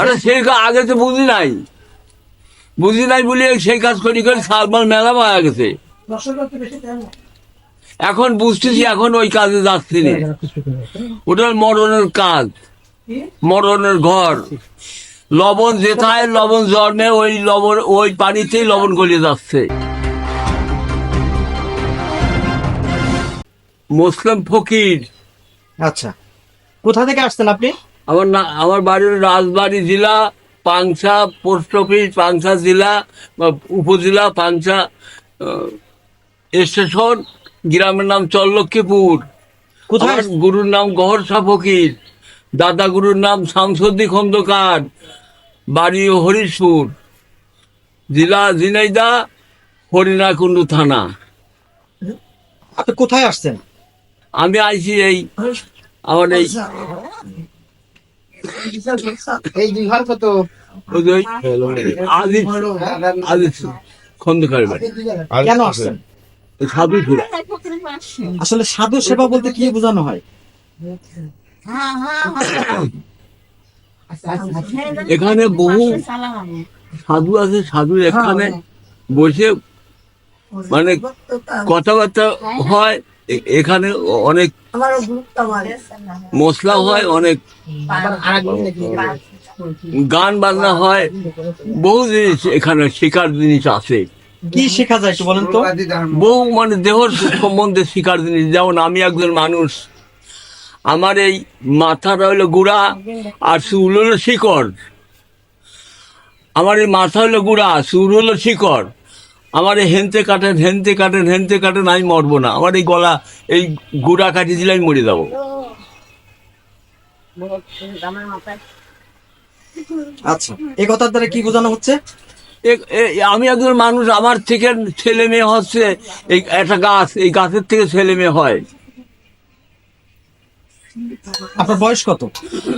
আরে সেই আগে তো বুঝি নাই। বুঝি নাই বলে সেই কাজ করি করে সালমান মেলা পাওয়া গেছে। এখন বুঝতেছি এখন ওই কাজে যাচ্ছি না। ওটার মরণের কাজ মরণের ঘর। লবণ যেথায় লবণ জন্মে ওই লবণ ওই পানিতেই লবণ গলিয়ে যাচ্ছে। মুসলিম ফকির। আচ্ছা। কোথা থেকে আসছেন আপনি? আমার না আমার বাড়ির রাজবাড়ি জেলা পাংশা পোস্ট অফিস পাংশা জেলা উপজেলা পাংশা আহ, স্টেশন গ্রামের নাম চল্লক্ষীপুর কোথায়? গুরুর নাম গহরসা ফকির দাদা গুরুর নাম শামসুদ্দি খন্দকার বাড়ি হরিশপুর জেলা জিনাইদা হরিণাকুণ্ডু থানা। আপনি কোথায় আসছেন? আমি আইছি এই আমার এই এই দুই ঘর কত? ওই যে ওই আদিত আদিত খন্দকার বাড়ি। কেন আসছেন? সাধু ছিল আসলে সাধু সেবা বলতে কি বোঝানো হয়? এখানে বহু সাধু আছে সাধু এখানে বসে মানে কথাবার্তা হয়। এখানে অনেক মশলা হয় অনেক গান বাজনা হয় বহু জিনিস এখানে শিকার জিনিস আছে। কি শেখা যায় একটু বলেন তো? বহু মানে দেহ সম্বন্ধে শিকার জিনিস যেমন আমি একজন মানুষ আমার এই মাথাটা হলো গুড়া আর চুল হলো শিকড়। আমার এই মাথা হলো গুড়া চুল হলো শিকড়। আমার এই হেনতে কাটেন হেনতে কাটেন হেনতে কাটেন আমি মরবো না। আমার এই গলা এই গুড়া কাটিয়ে দিলে আমি মরে যাব। আচ্ছা এই কথার দ্বারা কি বোঝানো হচ্ছে? এ- এ- আমি একজন মানুষ আমার থেকে ছেলে মেয়ে হচ্ছে এই একটা গাছ এই গাছের থেকে ছেলে মেয়ে হয়। আপনার বয়স কত?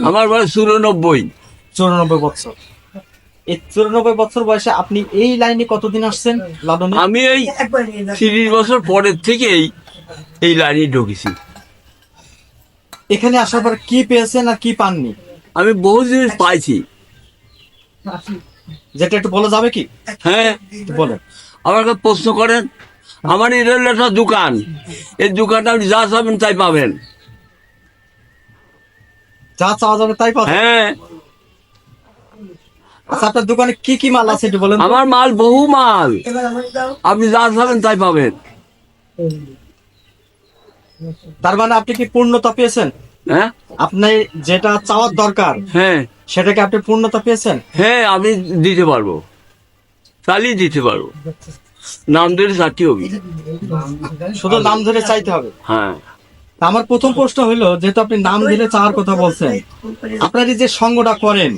আমার বয়স চুরানব্বই। চুরানব্বই বছর। এই চুরানব্বই বছর বয়সে আপনি এই লাইনে কতদিন আসছেন? লালনে আমি এই তিরিশ বছর পরের থেকেই এই লাইনে ঢুকেছি। এখানে আসার পর কি পেয়েছেন আর কি পাননি? আমি বহু জিনিস পাইছি। যেটা একটু বলা যাবে কি? হ্যাঁ একটু বলেন। আমার কাছে প্রশ্ন করেন আমার এটা হলো একটা দোকান। এই দোকানটা আপনি যা চাবেন তাই পাবেন। যা চাওয়া যাবে তাই পাবেন? হ্যাঁ। আচ্ছা আপনার দোকানে কি কি মাল আছে একটু বলেন আমার মাল বহু মাল। আপনি যা চাবেন তাই পাবেন। তার মানে আপনি কি পূর্ণতা পেয়েছেন? হ্যাঁ? আপনি যেটা চাওয়ার দরকার হ্যাঁ। সেটাকে আপনি পূর্ণতা পেয়েছেন? হ্যাঁ আমি দিতে পারব। চালিয়ে দিতে পারব। নাম ধরে চারটি হবে। শুধু নাম ধরে চাইতে হবে। হ্যাঁ। আমার প্রথম প্রশ্ন হলো যেহেতু আপনি নাম ধরে চাওয়ার কথা বলছেন আপনার এই যে সঙ্গটা করেন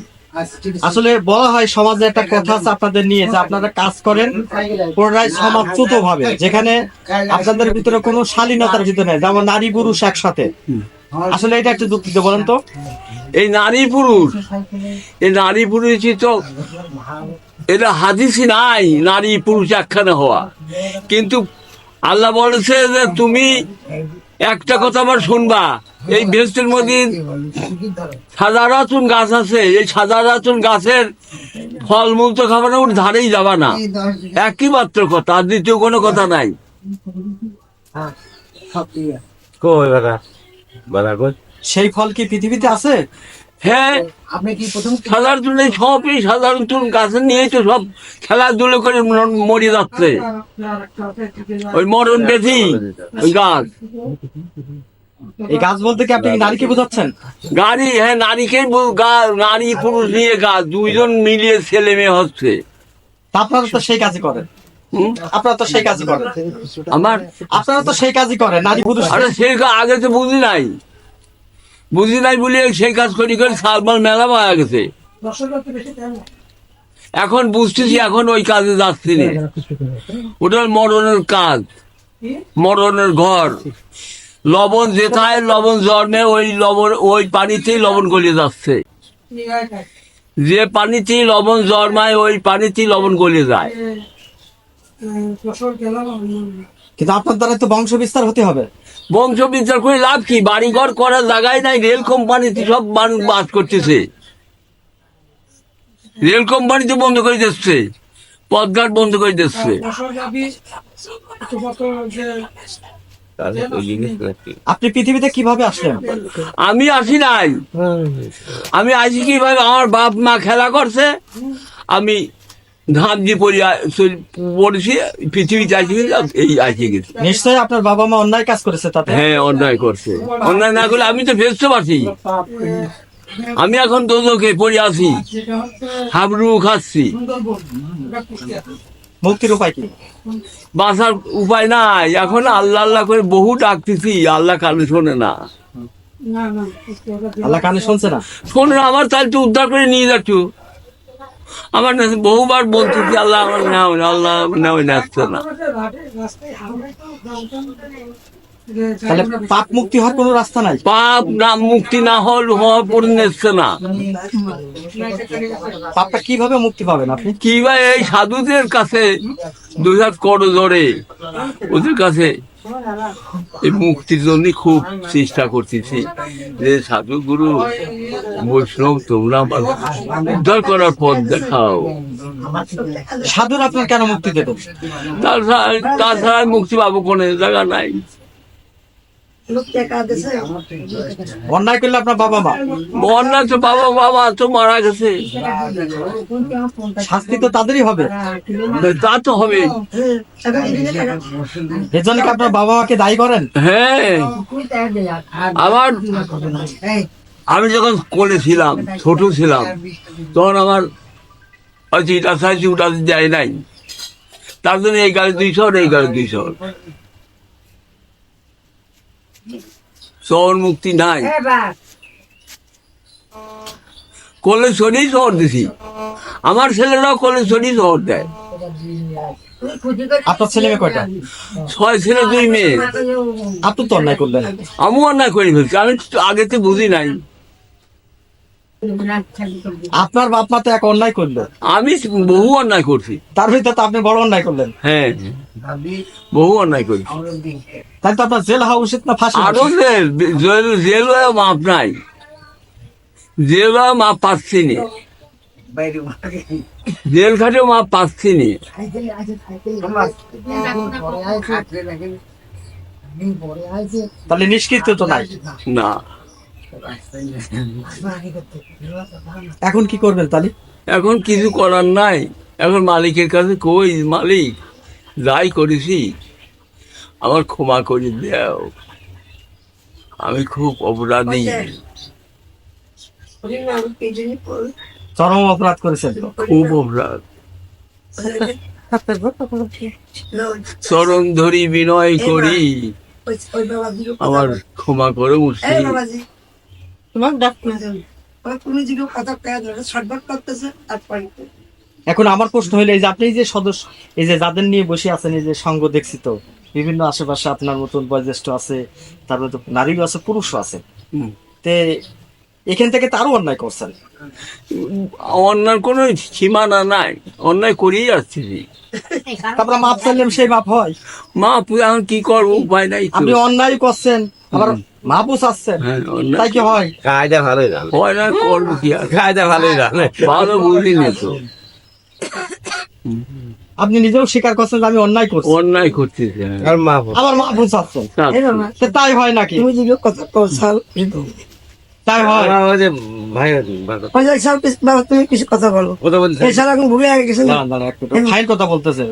আসলে বলা হয় সমাজে একটা কথা আছে আপনাদের নিয়ে, যে আপনারা কাজ করেন পুনরায় সমাজচ্যুত ভাবে যেখানে আপনাদের ভিতরে কোনো শালীনতার ভিতরে নেই, যেমন নারী পুরুষ একসাথে। আসলে এটা একটু যুক্তি দিয়ে বলেন তো। এই নারী পুরুষ, এই নারী পুরুষই তো, এটা হাদিসই নাই, নারী পুরুষ একখানে হওয়া। কিন্তু আল্লাহ বলেছে যে তুমি একটা কথা আমার শুনবা। এই বৃহস্পতির মধ্যে সাজারাতুন গাছ আছে। এই সাজারাতুন গাছের ফলমূল তো খাবার না ওর ধারেই যাবা না। একই মাত্র কথা আর দ্বিতীয় কোনো কথা নাই। সেই ফল কি পৃথিবীতে আছে? হ্যাঁ আপনি কি প্রথম সাধারণ এই সবই সাধারণ গাছে নিয়েই তো সব খেলাধুলো করে মরে যাচ্ছে। ওই মরণ বেশি ওই গাছ। এই গাছ বলতে কি আপনি নারীকে বোঝাচ্ছেন? গাড়ি হ্যাঁ নারীকে নারী পুরুষ নিয়ে গাছ দুইজন মিলিয়ে ছেলে মেয়ে হচ্ছে। আপনারা তো সেই কাজই করেন? আপনারা তো সেই কাজই করেন। আমার আপনারা তো সেই কাজই করেন নারী পুরুষ। আরে সেই আগে তো বুঝি নাই। বুঝি নাই বলে সেই কাজ করি করে সালমান মেলা পাওয়া গেছে। এখন বুঝতেছি এখন ওই কাজে যাচ্ছি না। ওটার মরণের কাজ। মরণের ঘর। লবণ যেথায় লবণ জন্মে ওই লবণ ওই পানিতেই লবণ গলিয়ে যাচ্ছে। যে পানিতেই লবণ জন্মায় ওই পানিতেই লবণ গলিয়ে যায়। কিন্তু আপনার দ্বারা তো বংশ বিস্তার হতে হবে। বংশ বিচার করে লাভ কি? বাড়িঘর করার জায়গায় নাই রেল কোম্পানিতে সব মানুষ বাস করতেছে। রেল কোম্পানি তো বন্ধ করে দিচ্ছে। পথঘাট বন্ধ করে দিচ্ছে। আপনি পৃথিবীতে কীভাবে আসলেন? আমি আসি নাই। আমি আছি কীভাবে? আমার বাপ মা খেলা করছে। আমি পড়ি পড়েছি পৃথিবীতে আসি এই আসি গেছি। নিশ্চয়ই আপনার বাবা মা অন্যায় কাজ করেছে তাতে? হ্যাঁ অন্যায় করছে। অন্যায় না করলে আমি তো ফেরতে পারছি আমি এখন দোদকে পড়ে আছি। হাবরু খাচ্ছি। মুক্তির উপায় কি? বাঁচার উপায় নাই। এখন আল্লাহ আল্লাহ করে বহু ডাকতেছি। আল্লাহ কানে শোনে না। আল্লাহ কানে শুনছে না? শোনে না আমার তাহলে তো উদ্ধার করে নিয়ে যাচ্ছ। আমার না বহুবার বলতেছি আল্লাহ আমার না আল্লাহ নাও নাচছে না। তাহলে পাপ মুক্তি হওয়ার কোনো রাস্তা নাই? পাপ না মুক্তি না হল হওয়া পড়ে নিচ্ছে না। পাপটা কীভাবে মুক্তি পাবেন আপনি? কি বা এই সাধুদের কাছে দুই হাত করো ধরে ওদের কাছে এই মুক্তির জন্য খুব চেষ্টা করতেছি যে সাধু গুরু বৈষ্ণব তোমরা আমার উদ্ধার করার পথ দেখাও। সাধুর আপনার কেন মুক্তি দেবেন তাছাড়া তাছাড়া মুক্তি পাবো কোনো জায়গা নাই। অন্যায় করলে আপনার বাবা মা? বন্যা তো বাবা বাবা তো মারা গেছে। শাস্তি তো তাদেরই হবে। তা তো হবে। এর জন্য কি আপনার বাবা মাকে দায়ী করেন? হ্যাঁ। আবার আমি যখন কোলে ছিলাম ছোট ছিলাম তখন আমার হয়তো এটা চাইছি ওটা যায় নাই। তার জন্য এই গাড়ি দুইশো এই গাড়ি দুইশো। শহর মুক্তি নাই। কোলে শরীর শহর দিছি। আমার ছেলেরাও কোলে শরীর শহর দেয়। আপনার ছেলে মেয়ে কয়টা? ছয় ছেলে দুই মেয়ে। আপনি তো অন্যায় করলেন। আমি অন্যায় করে ফেলছি। আমি আগে তো বুঝি নাই। আপনার বাপ মা তো এক অন্যায় করল। আমি বহু অন্যায় করছি। তার ভিতরে তো আপনি বড় অন্যায় করলেন। হ্যাঁ। বহু অন্যায় করছি। তাই তো আপনার জেল হওয়া উচিত না ফাঁসি আরও জেল জেল জেল হয়ে মাপ নাই। জেল হয়ে মাপ পাচ্ছি নি। জেল খাটেও মাপ পাচ্ছি নি। তাহলে নিষ্কৃত তো নাই। না। এখন কি করবেন তাহলে? এখন কিছু করার নাই। এখন মালিকের কাছে কই মালিক? যাই করেছি আমার ক্ষমা করে দাও। আমি খুব অপরাধী। চরম অপরাধ করেছেন খুব অপরাধ। চরণ ধরি বিনয় করি। আমার ক্ষমা করে উঠছি এখন আমার প্রশ্ন হইল এই যে আপনি যে সদস্য এই যে যাদের নিয়ে বসে আছেন এই যে সঙ্গ দেখছি তো বিভিন্ন আশেপাশে আপনার মতন বয়োজ্যেষ্ঠ আছে তারপরে তো নারীও আছে পুরুষও আছে। হুম। তে এখান থেকে তারও অন্যায় করছেন? অন্যার কোনো সীমানা নাই অন্যায় করেই আসছি তারপরে মাপ চাইলেন সেই মাপ হয়। মা পুজো এখন কি করব উপায় নাই আপনি অন্যায় করছেন আবার মাপও চাচ্ছেন হ্যাঁ, তাই কি হয়? কায়দা ভালোই রান হয় না করব কি? আর কায়দা ভালোই রান ভালো বুঝিনি তো আপনি নিজেও স্বীকার করছেন যে আমি অন্যায় করছি। অন্যায় করতেছে হ্যাঁ। আর মা আবার মাপও আসছেন। তাই হয় নাকি? তাই হয়। আমার তাই যে ভাই তুমি কিছু কথা বলো। কথা বলছে। এছাড়া এখন ভুলে গেছে না? দাঁড়ান, দাঁড়ান, কথা বলতেছে।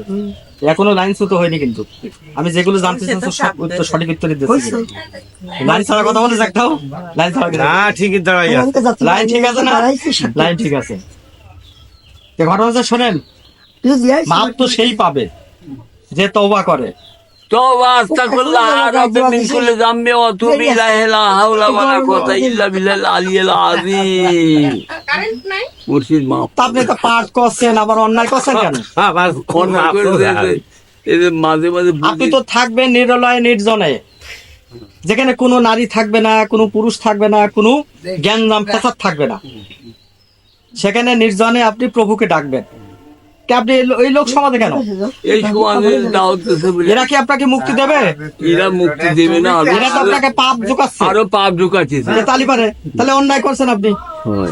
এখনও লাইন তো হয়নি কিন্তু। আমি যেগুলো জানতে চাচ্ছি সব উত্তর সঠিক উত্তর দিতেছি। লাইন ছাড়া কথা বলে একটাও লাইন ছাড়া না ঠিকই দাঁড়াই লাইন ঠিক আছে না? লাইন ঠিক আছে। ঘটনা শোনেন। মাপ তো সেই পাবে যে তওবা করে। মুর্শিদ মা আপনি তো পাঠ করছেন আবার অন্যায় করছেন কেন? হ্যাঁ, বাস, অন্যায় করে দিয়েছে। এই যে মাঝে মাঝে আপনি তো থাকবেন নিরলয় নির্জনে। যেখানে কোনো নারী থাকবে না কোনো পুরুষ থাকবে না কোনো জ্ঞানজাম পেশাব থাকবে না। সেখানে নির্জনে আপনি প্রভুকে ডাকবেন। আপনি ওই লোক সমাজে কেন? এই সমাজে দাওতেছে এরা কি আপনাকে মুক্তি দেবে? এরা মুক্তি দেবে না। আরো- এরা তো আপনাকে পাপ ঢুকাচ্ছে। আরও পাপ ঢুকাচ্ছে। যে তালি পারে তাহলে অন্যায় করছেন আপনি। হয়।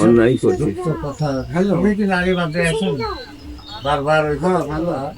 অন্যায় করছে। কথা। বারবার ওই কথা ভালো